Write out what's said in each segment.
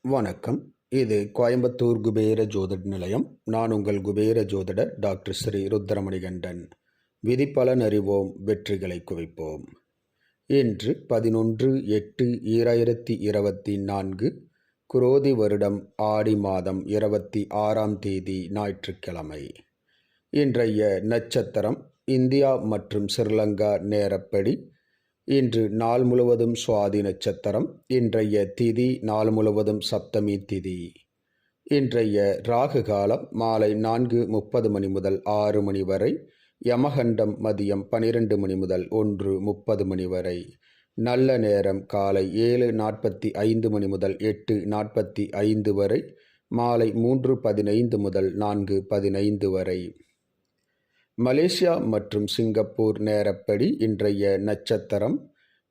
வணக்கம். இது கோயம்புத்தூர் குபேர ஜோதிட நிலையம். நான் உங்கள் குபேர ஜோதிடர் டாக்டர் ஸ்ரீ ருத்ரமணிகண்டன். விதிப்பலன் அறிவோம் வெற்றிகளை குவிப்போம். இன்று பதினொன்று எட்டு ஈராயிரத்தி இருபத்தி நான்கு குரோதி வருடம் ஆடி மாதம் இருபத்தி ஆறாம் தேதி ஞாயிற்றுக்கிழமை. இன்றைய நட்சத்திரம் இந்தியா மற்றும் ஸ்ரீலங்கா நேரப்படி இன்று நாள் முழுவதும் சுவாதி நட்சத்திரம் இன்றைய திதி நாள் முழுவதும் சப்தமி திதி. இன்றைய ராகு காலம் மாலை நான்கு முப்பது மணி முதல் ஆறு மணி வரை யமகண்டம் மதியம் பனிரெண்டு மணி முதல் ஒன்று முப்பது மணி வரை நல்ல நேரம் காலை ஏழு நாற்பத்தி ஐந்து மணி முதல் எட்டு நாற்பத்தி ஐந்து வரை மாலை மூன்று பதினைந்து முதல் நான்கு பதினைந்து வரை. மலேசியா மற்றும் சிங்கப்பூர் நேரப்படி இன்றைய நட்சத்திரம்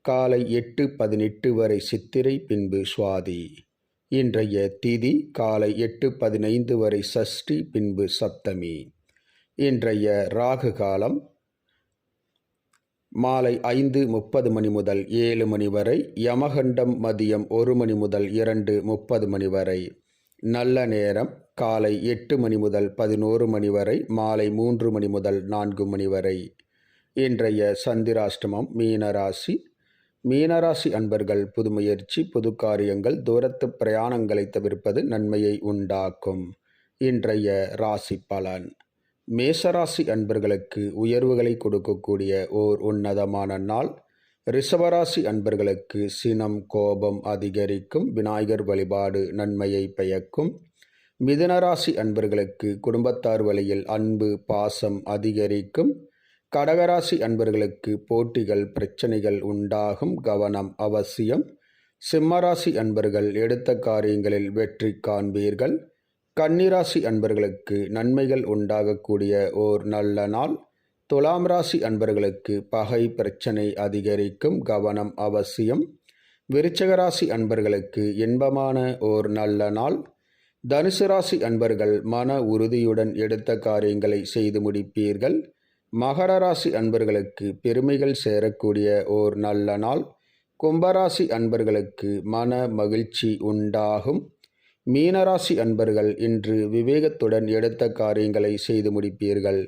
காலை எட்டு பதினெட்டு வரை சித்திரை பின்பு சுவாதி. இன்றைய திதி காலை எட்டு பதினைந்து வரை சஷ்டி பின்பு சப்தமி. இன்றைய ராகு காலம் மாலை ஐந்து முப்பது மணி முதல் ஏழு மணி வரை யமகண்டம் மதியம் ஒரு மணி முதல் இரண்டு முப்பது மணி வரை. நல்ல நேரம். காலை எட்டு மணி முதல் பதினோரு மணி வரை மாலை மூன்று மணி முதல் நான்கு மணி வரை. இன்றைய சந்திராஷ்டமம் மீனராசி. மீனராசி அன்பர்கள் புது முயற்சி புது காரியங்கள் தூரத்து பிரயாணங்களை தவிர்ப்பது நன்மையை உண்டாக்கும். இன்றைய ராசி பலன். மேசராசி அன்பர்களுக்கு உயர்வுகளை கொடுக்கக்கூடிய ஓர் உன்னதமான நாள். ரிஷபராசி அன்பர்களுக்கு சினம் கோபம் அதிகரிக்கும். விநாயகர் வழிபாடு நன்மையை பயக்கும் மிதுனராசி அன்பர்களுக்கு குடும்பத்தார் வழியில் அன்பு பாசம் அதிகரிக்கும். கடகராசி அன்பர்களுக்கு போட்டிகள் பிரச்சனைகள் உண்டாகும். கவனம் அவசியம். சிம்மராசி அன்பர்கள் எடுத்த காரியங்களில் வெற்றி காண்பீர்கள். கன்னிராசி அன்பர்களுக்கு நன்மைகள் உண்டாகக்கூடிய ஓர் நல்ல நாள். துலாம் ராசி அன்பர்களுக்கு பகை பிரச்சனை அதிகரிக்கும் கவனம் அவசியம். விருச்சக ராசி அன்பர்களுக்கு இன்பமான ஓர் நல்ல நாள். தனுசு ராசி அன்பர்கள் மன உறுதியுடன் எடுத்த காரியங்களை செய்து முடிப்பீர்கள். மகர ராசி அன்பர்களுக்கு பெருமைகள் சேரக்கூடிய ஓர் நல்ல நாள். கும்பராசி அன்பர்களுக்கு மன மகிழ்ச்சி உண்டாகும். மீனராசி அன்பர்கள் இன்று விவேகத்துடன் எடுத்த காரியங்களை செய்து முடிப்பீர்கள்.